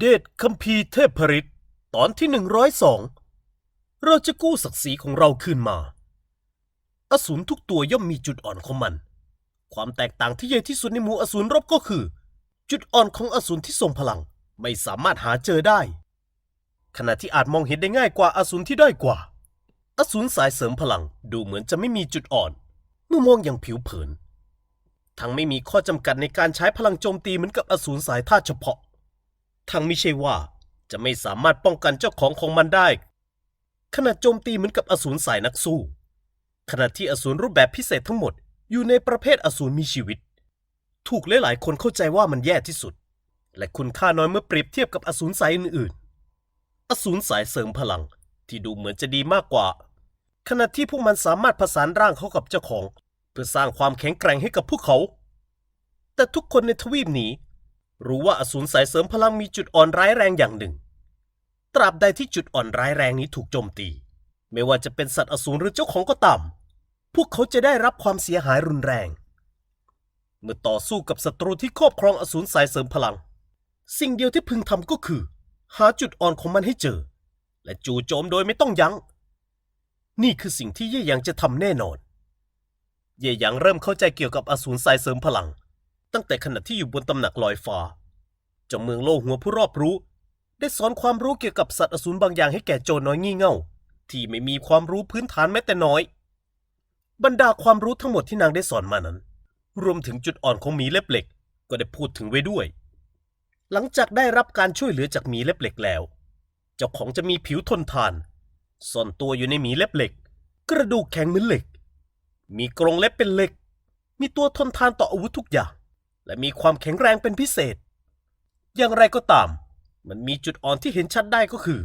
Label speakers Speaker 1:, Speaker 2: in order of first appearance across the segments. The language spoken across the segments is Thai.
Speaker 1: เดชคัมภีร์เทพฤทธิ์ตอนที่หนึ่งร้อยสองเราจะกู้ศักดิ์ศรีของเราคืนมา อสูรทุกตัวย่อมมีจุดอ่อนของมัน ความแตกต่างที่ใหญ่ที่สุดในหมู่อสูรรบก็คือ จุดอ่อนของอสูรที่ทรงพลังไม่สามารถหาเจอได้ ขณะที่อาจมองเห็นได้ง่ายกว่าอสูรที่ด้อยกว่า อสูรสายเสริมพลังดูเหมือนจะไม่มีจุดอ่อน เมื่อมองอย่างผิวเผิน ทั้งไม่มีข้อจำกัดในการใช้พลังโจมตีเหมือนกับอสูรสายธาตุเฉพาะ ทั้งไม่ใช่ว่าจะไม่สามารถป้องกันเจ้าของของมันได้ ขณะโจมตีเหมือนกับอสูรสายนักสู้ ขณะที่อสูรรูปแบบพิเศษทั้งหมดอยู่ในประเภทอสูรมีชีวิต ถูกหลายๆคนเข้าใจว่ามันแย่ที่สุด และคุณค่าน้อยเมื่อเปรียบเทียบกับอสูรสายอื่นๆ อสูรสายเสริมพลังที่ดูเหมือนจะดีมากกว่า ขณะที่พวกมันสามารถผสานร่างเข้ากับเจ้าของ เพื่อสร้างความแข็งแกร่งให้กับพวกเขา แต่ทุกคนในทวีปนี้ รู้ว่าอสูรสายเสริมพลังมีจุดอ่อนร้ายแรงอย่างหนึ่ง ตราบใดที่จุดอ่อนร้ายแรงนี้ถูกโจมตี ไม่ว่าจะเป็นสัตว์อสูรหรือเจ้าของก็ตาม พวกเขาจะได้รับความเสียหายรุนแรง เมื่อต่อสู้กับศัตรูที่ครอบครองอสูรสายเสริมพลัง สิ่งเดียวที่พึงทำก็คือ หาจุดอ่อนของมันให้เจอ และจู่โจมโดยไม่ต้องยัง้ง นี่คือสิ่งที่เย่หยังจะทำแน่นอน เย่หยังเริ่มเข้าใจเกี่ยวกับอสูรสายเสริมพลัง ตั้งแต่ขณะที่อยู่บนตำหนักลอยฟ้าเจ้าเมืองโลหัวผู้รอบรู้ ได้สอนความรู้เกี่ยวกับสัตว์อสูรบางอย่างให้แก่โจรน้อยงี่เง่า ที่ไม่มีความรู้พื้นฐานแม้แต่น้อย บรรดาความรู้ทั้งหมดที่นางได้สอนมานั้น รวมถึงจุดอ่อนของหมีเล็บเหล็ก ก็ได้พูดถึงไว้ด้วย หลังจากได้รับการช่วยเหลือจากหมีเล็บเหล็กแล้ว เจ้าของจะมีผิวทนทานซ่อนตัวอยู่ในหมีเล็บเหล็ก กระดูกแข็งเหมือนเหล็ก มีกรงเล็บเป็นเหล็ก มีตัวทนทานต่ออาวุธทุกอย่าง และมีความแข็งแรงเป็นพิเศษ อย่างไรก็ตาม มันมีจุดอ่อนที่เห็นชัดได้ก็คือ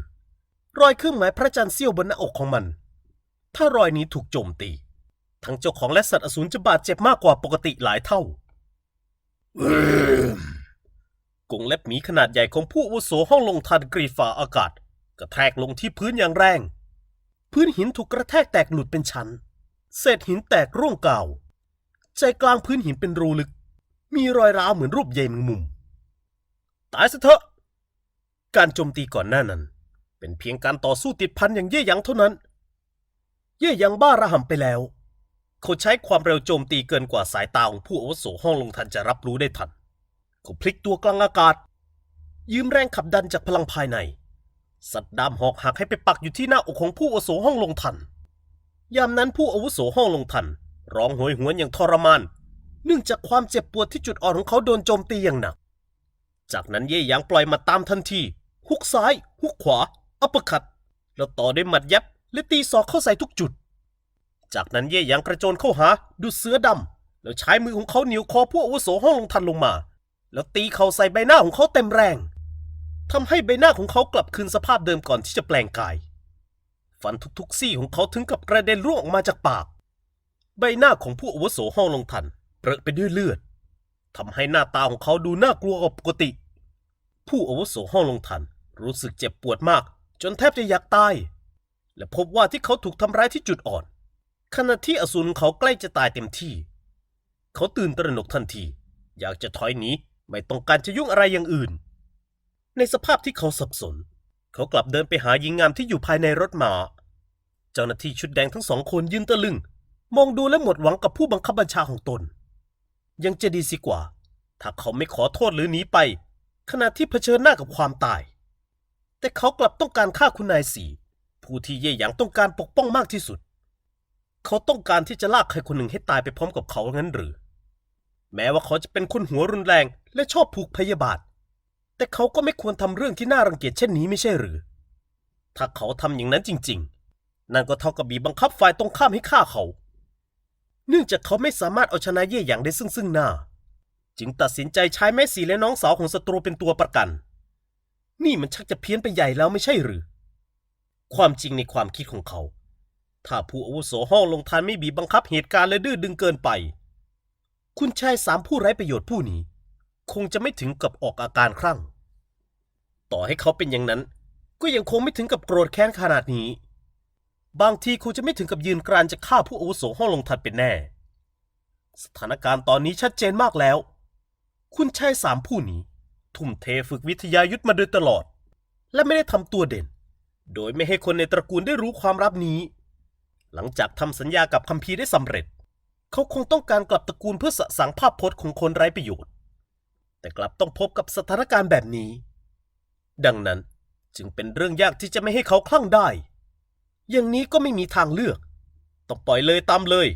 Speaker 1: รอยเครื่องหมายพระจันทร์เสี้ยวบนหน้าอกของมัน ถ้ารอยนี้ถูกโจมตี ทั้งเจ้าของและสัตว์อสูรจะบาดเจ็บมากกว่าปกติหลายเท่ากรงเล็บหมีขนาดใหญ่ของผู้อาวุโสห้องลงทันกรีดฝ่าอากาศ กระแทกลงที่พื้นอย่างแรง พื้นหินถูกกระแทกแตกหลุดเป็นชั้น เศษหินแตกร่วงเก่า ใจกลางพื้นหินเป็นรูลึก มีรอยร้าวเหมือนรูปใยแมงมุม ตายซะเถอะ การโจมตีก่อนหน้านั้น เป็นเพียงการต่อสู้ติดพันอย่างเย่ยังเท่านั้น เย่ยังบ้าระห่ำไปแล้ว เขาใช้ความเร็วโจมตีเกินกว่าสายตาของผู้อาวุโสห้องลงทันจะรับรู้ได้ทัน เขาพลิกตัวกลางอากาศ ยืมแรงขับดันจากพลังภายใน สัตว์ดำหอกหักให้ไปปักอยู่ที่หน้าอกของผู้อาวุโสห้องลงทัน ยามนั้นผู้อาวุโสห้องลงทันร้องโหยหวนอย่างทรมาน เนื่องจากความเจ็บปวดที่จุดอ่อนของเขาโดนโจมตีอย่างหนัก จากนั้นเย่หยางปล่อยมาตามทันที ฮุกซ้าย ฮุกขวา อัปเปอร์คัตแล้วต่อด้วยหมัดยับ และตีศอกเข้าใส่ทุกจุด จากนั้นเย่หยางกระโจนเข้าหาดูดเสือดำ แล้วใช้มือของเขาเหนียวคอผู้อาวุโสห้องลงทันลงมา แล้วตีเข่าใส่ใบหน้าของเขาเต็มแรงทำให้ใบหน้าของเขากลับคืนสภาพเดิมก่อนที่จะแปลงกาย ฟันทุกๆซี่ของเขาถึงกับกระเด็นร่วงออกมาจากปาก ใบหน้าของผู้อาวุโสห้องลงทัน เปรอะไปด้วยเลือดทำให้หน้าตาของเขาดูน่ากลัวกว่าปกติ ผู้อาวุโสห้องลงทันรู้สึกเจ็บปวดมาก จนแทบจะอยากตาย และพบว่าที่เขาถูกทำร้ายที่จุดอ่อน ขณะที่อสูรเขาใกล้จะตายเต็มที่ เขาตื่นตระหนกทันที อยากจะถอยหนีไม่ต้องการจะยุ่งอะไรอย่างอื่น ในสภาพที่เขาสับสน เขากลับเดินไปหาหญิงงามที่อยู่ภายในรถม้าเจ้าหน้าที่ชุดแดงทั้งสองคนยืนตะลึง มองดูและหมดหวังกับผู้บังคับบัญชาของตน ยังจะดีสิกว่า ถ้าเขาไม่ขอโทษหรือหนีไป ขณะที่เผชิญหน้ากับความตาย แต่เขากลับต้องการฆ่าคุณนายสีผู้ที่เย่หยางต้องการปกป้องมากที่สุด เขาต้องการที่จะลากใครคนหนึ่งให้ตายไปพร้อมกับเขางั้นหรือ แม้ว่าเขาจะเป็นคนหัวรุนแรงและชอบผูกพยาบาท แต่เขาก็ไม่ควรทำเรื่องที่น่ารังเกียจเช่นนี้ไม่ใช่หรือ ถ้าเขาทำอย่างนั้นจริง ๆ นั่นก็เท่ากับบีบบังคับฝ่ายตรงข้ามให้ฆ่าเขา เนื่องจากเขาไม่สามารถเอาชนะเย่หยางได้ซึ่งซึ่งหน้า จึงตัดสินใจใช้แม่สีและน้องสาวของศัตรูเป็นตัวประกัน นี่มันชักจะเพี้ยนไปใหญ่แล้วไม่ใช่หรือ ความจริงในความคิดของเขา ถ้าผู้อาวุโสห้องลงทานไม่บีบบังคับเหตุการณ์และดื้อดึงเกินไป คุณชายสามผู้ไร้ประโยชน์ผู้นี้ คงจะไม่ถึงกับออกอาการคลั่ง ต่อให้เขาเป็นอย่างนั้น ก็ยังคงไม่ถึงกับโกรธแค้นขนาดนี้ บางทีคงจะไม่ถึงกับยืนกรานจะฆ่าผู้อาวุโสห้องลงทันเป็นแน่ สถานการณ์ตอนนี้ชัดเจนมากแล้ว คุณชายสามผู้นี้ ทุ่มเทฝึกวิทยายุทธมาโดยตลอด และไม่ได้ทำตัวเด่น โดยไม่ให้คนในตระกูลได้รู้ความลับนี้ หลังจากทำสัญญากับคัมภีร์ได้สำเร็จ เขาคงต้องการกลับตระกูลเพื่อสะสางภาพพจน์ของคนไร้ประโยชน์ แต่กลับต้องพบกับสถานการณ์แบบนี้ ดังนั้นจึงเป็นเรื่องยากที่จะไม่ให้เขาคลั่งได้ อย่างนี้ก็ไม่มีทางเลือก ต้องปล่อยเลยตามเลย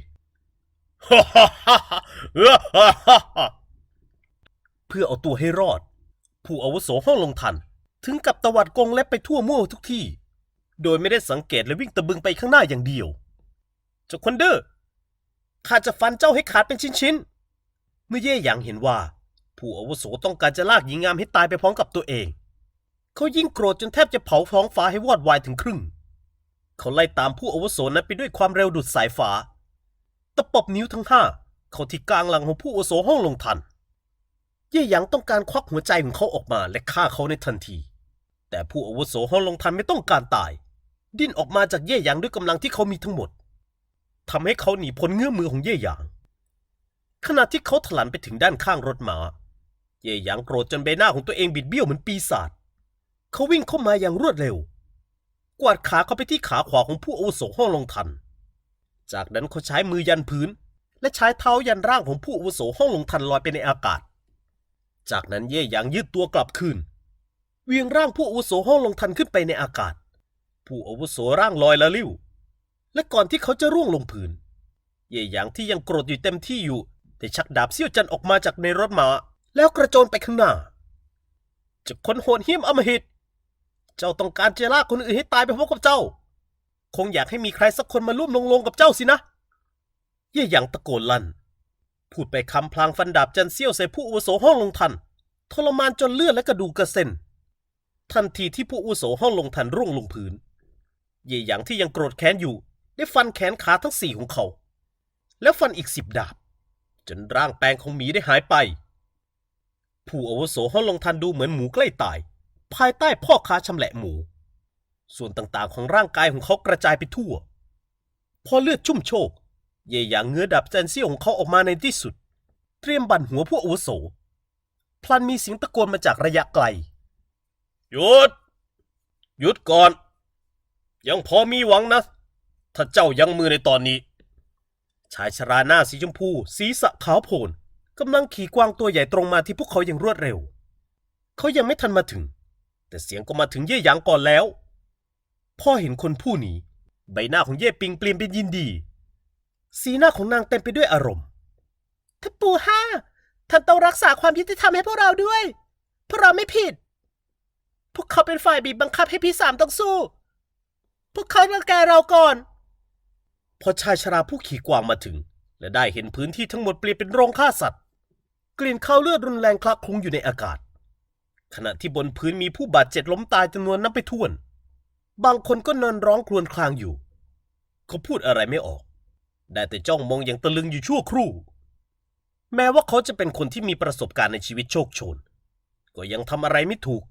Speaker 1: เพื่อเอาตัวให้รอด ผู้อาวุโสห้องลงทัน ถึงกับตวัดกงเล็บไปทั่วมั่วทุกที่ โดยไม่ได้สังเกตและวิ่งตะบึงไปข้างหน้าอย่างเดียวเจ้าคนเดอร์ข้าจะฟันเจ้าให้ขาดเป็นชิ้นๆ เมื่อเย่หยางเห็นว่า ผู้อาวุโสต้องการจะลากหญิงงามให้ตายไปพร้อมกับตัวเอง เขายิ่งโกรธจนแทบจะเผาท้องฟ้าให้วอดวายถึงครึ่ง เขาไล่ตามผู้อาวุโสนั้นไปด้วยความเร็วดุดสายฟ้าตะปบนิ้วทั้งห้าเขาที่กลางหลังของผู้อาวุโสห้องลงทัน เย่หยางต้องการควักหัวใจของเขาออกมาและฆ่าเขาในทันที แต่ผู้อาวุโสห้องลงทันไม่ต้องการตาย ดิ้นออกมาจากเย่หยางด้วยกำลังที่เขามีทั้งหมดทำให้เขาหนีพ้นเงื้อมือของเย่หยาง ขณะที่เขาถลันไปถึงด้านข้างรถม้าเย่หยางโกรธจนใบหน้าของตัวเองบิดเบี้ยวเหมือนปีศาจเขาวิ่งเข้ามาอย่างรวดเร็ว กวาดขาเข้าไปที่ขาขวาของผู้อาวุโสห้องลงทัน จากนั้นเขาใช้มือยันพื้น และใช้เท้ายันร่างของผู้อาวุโสห้องลงทันลอยไปในอากาศ จากนั้นเย่หยางยืดตัวกลับคืนเวียงร่างผู้อาวุโสห้องลงทันขึ้นไปในอากาศ ผู้อาวุโสร่างลอยละลิ้ว และก่อนที่เขาจะร่วงลงพื้น เย่หยางที่ยังโกรธอยู่เต็มที่อยู่ได้ชักดาบเสี้ยวจันออกมาจากในรถม้าแล้วกระโจนไปข้างหน้าจะคนโหดเหี้ยมอมหิต เจ้าต้องการเจะลาคนอื่นให้ตายไปพร้อมกับเจ้า คงอยากให้มีใครสักคนมาร่วมลงลงกับเจ้าสินะ เย่หยางตะโกนลั่น พูดไปคำพลางฟันดาบจันเสี้ยวใส่ผู้อาวุโสห้องลงทัน ทรมานจนเลือดและกระดูกกระเซ็น ทันทีที่ผู้อาวุโสห้องลงทันร่วงลงพื้น เย่หยางที่ยังโกรธแค้นอยู่ ได้ฟันแขนขาทั้งสี่ของเขา แล้วฟันอีกสิบดาบ จนร่างแปลงของหมีได้หายไป ผู้อาวุโสห้องลงทันดูเหมือนหมูใกล้ตาย ภายใต้พ่อค้าชำแหละหมู ส่วนต่างๆ ของร่างกายของเขากระจายไปทั่ว พอเลือดชุ่มโชก เย่หยางเงื้อดาบเจนเซี่ยของเขาออกมาในที่สุด เตรียมบั่นหัวผู้อาวุโส พลันมีเสียงตะโกนมาจากระยะไกล หยุด หยุดก่อน ยังพอมีหวังนะ ถ้าเจ้ายังมือในตอนนี้ ชายชราหน้าสีชมพูศีรษะขาวโพลนกำลังขี่กวางตัวใหญ่ตรงมาที่พวกเขาอย่างรวดเร็ว เขายังไม่ทันมาถึง แต่เสียงก็มาถึงเย่หยางก่อนแล้ว พ่อเห็นคนผู้นี้ใบหน้าของเย่ปิงเปลี่ยนเป็นยินดี สีหน้าของนางเต็มไปด้วยอารมณ์ท่านปู่ห้าท่านต้องรักษาความยุติธรรมให้พวกเราด้วย พวกเราไม่ผิด พวกเขาเป็นฝ่ายบีบบังคับให้พี่สามต้องสู้ พวกเขารังแกเราก่อน พอชายชราผู้ขี่กวางมาถึง และได้เห็นพื้นที่ทั้งหมดเปลี่ยนเป็นโรงฆ่าสัตว์ กลิ่นข้าวเลือดรุนแรงคละคลุ้งอยู่ในอากาศ ขณะที่บนพื้นมีผู้บาดเจ็บล้มตายจำนวนนับไปถ้วน บางคนก็นอนร้องครวญครางอยู่ เขาพูดอะไรไม่ออก ได้แต่จ้องมองอย่างตะลึงอยู่ชั่วครู่ แม้ว่าเขาจะเป็นคนที่มีประสบการณ์ในชีวิตโชคโชน ก็ยังทำอะไรไม่ถูก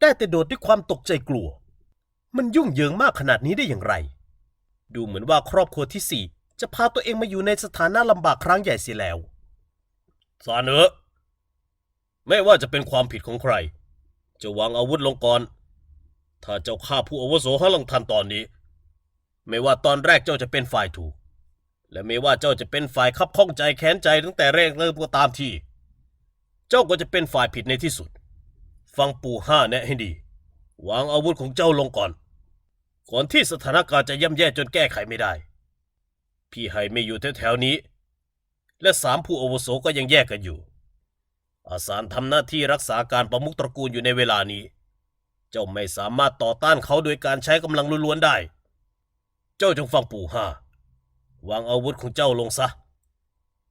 Speaker 1: ได้แต่โดดด้วยความตกใจกลัว มันยุ่งเหยิงมากขนาดนี้ได้อย่างไร ดูเหมือนว่าครอบครัวที่สี่จะพาตัวเองมาอยู่ในสถานะลำบากครั้งใหญ่เสียแล้วสานเออไม่ว่าจะเป็นความผิดของใคร จะวางอาวุธลงก่อน ถ้าเจ้าฆ่าผู้อาวุโสให้ลงทันตอนนี้ ไม่ว่าตอนแรกเจ้าจะเป็นฝ่ายถูก และไม่ว่าเจ้าจะเป็นฝ่ายคับข้องใจแค้นใจตั้งแต่แรกเริ่มก็ตามทีเจ้าก็จะเป็นฝ่ายผิดในที่สุด ฟังปู่ห้าแนะให้ดี วางอาวุธของเจ้าลงก่อน ก่อนที่สถานการณ์จะย่ำแย่จนแก้ไขไม่ได้ พี่ไฮไม่อยู่แถวๆนี้ และสามผู้อาวุโสก็ยังแยกกันอยู่ อาสารทำหน้าที่รักษาการประมุขตระกูลอยู่ในเวลานี้ เจ้าไม่สามารถต่อต้านเขาโดยการใช้กำลังล้วนๆได้ เจ้าจงฟังปู่ห้าวางอาวุธของเจ้าลงซะ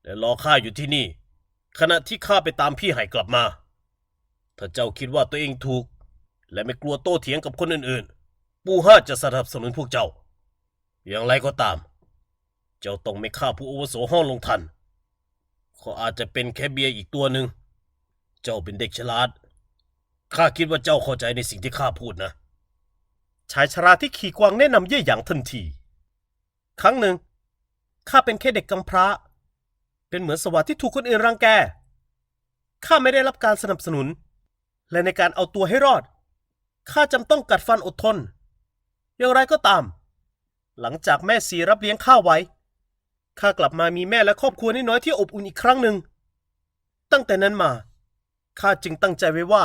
Speaker 1: และรอข้าอยู่ที่นี่ ขณะที่ข้าไปตามพี่ไห่กลับมา ถ้าเจ้าคิดว่าตัวเองถูก และไม่กลัวโต้เถียงกับคนอื่นๆ ปู่ห้าจะสนับสนุนพวกเจ้า อย่างไรก็ตาม เจ้าต้องไม่ฆ่าผู้อาวุโสห้องลงทันเขาอาจจะเป็นแค่เบียร์อีกตัวหนึ่ง เจ้าเป็นเด็กฉลาด ข้าคิดว่าเจ้าเข้าใจในสิ่งที่ข้าพูดนะ ชายชราที่ขี่กวางแนะนำเย่หยางทันที ครั้งหนึ่งข้าเป็นแค่เด็กกำพร้า เป็นเหมือนสวัสดที่ถูกคนอื่นรังแก ข้าไม่ได้รับการสนับสนุน และในการเอาตัวให้รอด ข้าจำต้องกัดฟันอดทน อย่างไรก็ตาม หลังจากแม่สีรับเลี้ยงข้าไว้ ข้ากลับมามีแม่และครอบครัวน้อยที่อบอุ่นอีกครั้งหนึ่ง ตั้งแต่นั้นมา ข้าจึงตั้งใจไว้ว่า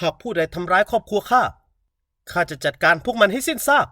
Speaker 1: หากผู้ใดทำร้ายครอบครัวข้า ข้าจะจัดการพวกมันให้สิ้นซาก